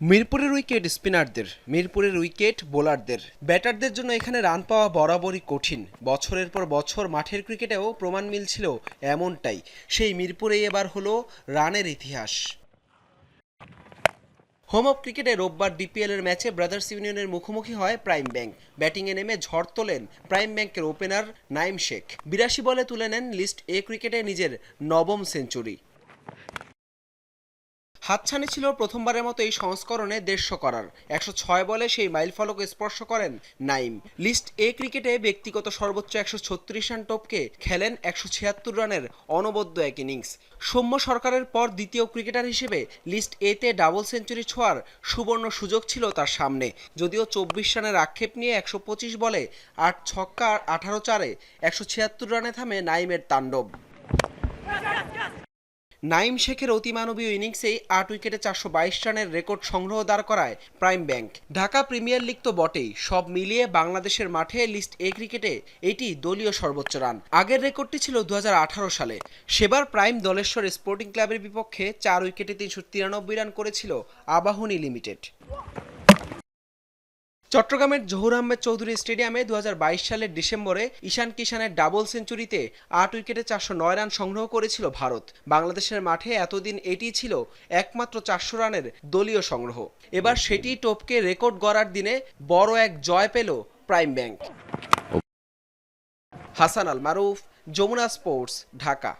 মিরপুরের উইকেট স্পিনারদের, মিরপুরের উইকেট বোলারদের। ব্যাটারদের জন্য এখানে রান পাওয়া বরাবরই কঠিন। বছরের পর বছর মাঠের ক্রিকেটেও প্রমাণ মিলছিল এমনটাই। সেই মিরপুরেই এবার হলো রানের ইতিহাস। হোম অফ ক্রিকেটে রোববার ডিপিএল এর ম্যাচে ব্রাদার্স ইউনিয়নের মুখোমুখি হয় প্রাইম ব্যাংক। ব্যাটিংয়ে নেমে ঝড় তোলেন প্রাইম ব্যাংকের ওপেনার নাইম শেখ। বিরাশি বলে তুলে নেন লিস্ট এ ক্রিকেটে নিজের নবম সেঞ্চুরি। হাতছানি ছিল প্রথমবারের মতো এই সংস্করণে দেড়শো করার। একশো ছয় বলে সেই মাইলফলক স্পর্শ করেন নাইম। লিস্ট এ ক্রিকেটে ব্যক্তিগত সর্বোচ্চ একশো ছত্রিশ রান টপকে খেলেন একশো ছিয়াত্তর রানের অনবদ্য এক ইনিংস। সৌম্য সরকারের পর দ্বিতীয় ক্রিকেটার হিসেবে লিস্ট এতে ডাবল সেঞ্চুরি ছোঁয়ার সুবর্ণ সুযোগ ছিল তার সামনে। যদিও চব্বিশ রানের আক্ষেপ নিয়ে একশো পঁচিশ বলে আট ছক্কা আঠারো চারে একশো ছিয়াত্তর রানে থামে নাইমের তাণ্ডব। নাইম শেখের অতিমানবীয় ইনিংসেই আট উইকেটে চারশো বাইশ রানের রেকর্ড সংগ্রহ দাঁড় করায় prime bank. Dhaka premier league তো বটেই, সব মিলিয়ে বাংলাদেশের মাঠে লিস্ট এ ক্রিকেটে এটি দলীয় সর্বোচ্চ রান। আগের রেকর্ডটি ছিল দু হাজার আঠারো সালে। সেবার প্রাইম দলেশ্বর স্পোর্টিং ক্লাবের বিপক্ষে চার উইকেটে তিনশো তিরানব্বই রান করেছিল আবাহনী লিমিটেড। চট্টগ্রামের জহুর আহমেদ চৌধুরী স্টেডিয়ামে দু হাজার বাইশ সালের ডিসেম্বরে ঈশান কিষানের ডাবল সেঞ্চুরিতে আট উইকেটে চারশো নয় রান সংগ্রহ করেছিল ভারত। বাংলাদেশের মাঠে এতদিন এটি ছিল একমাত্র চারশো রানের দলীয় সংগ্রহ। এবার সেটি টপকে রেকর্ড গড়ার দিনে বড় এক জয় পেল prime bank. Hasan Al Maruf, Jamuna sports, Dhaka.